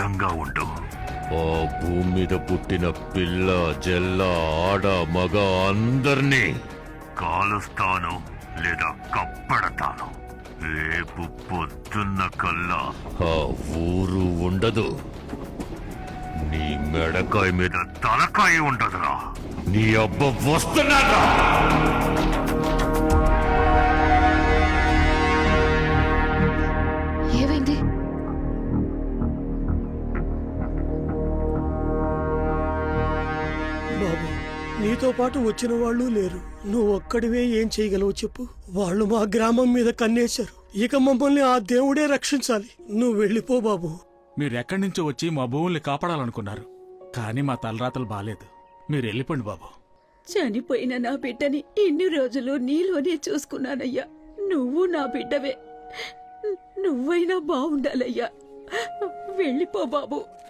సిద్ధంగా ఉండు. ఆ భూమి మీద పుట్టిన పిల్ల జల్ల ఆడ మగ అందర్నీ కాలుస్తాను లేదా కప్పడతాను. రేపు పొద్దున్న కల్లా ఆ ఊరు ఉండదు. నీ మెడకాయ మీద తలకాయ ఉండదురా. నీ అబ్బ వస్తున్నాడా బాబు. నీతో పాటు వచ్చిన వాళ్ళు లేరు. నువ్వు ఒక్కడివే ఏం చేయగలవు చెప్పు. వాళ్ళు మా గ్రామం మీద కన్నేశారు. ఇక మమ్మల్ని ఆ దేవుడే రక్షించాలి. నువ్వు వెళ్ళిపో బాబు. మీరెక్కడి నుంచో వచ్చి మా భూముల్ని కాపాడాలనుకున్నారు. కానీ మా తలరాతలు బాలేదు. మీరు వెళ్ళిపోండి బాబు. చనిపోయిన నా బిడ్డని ఇన్ని రోజులు నీలోనే చూసుకున్నానయ్యా. నువ్వు నా బిడ్డవే. నువ్వైనా బావుండాలయ్యా. వెళ్ళిపో బాబు.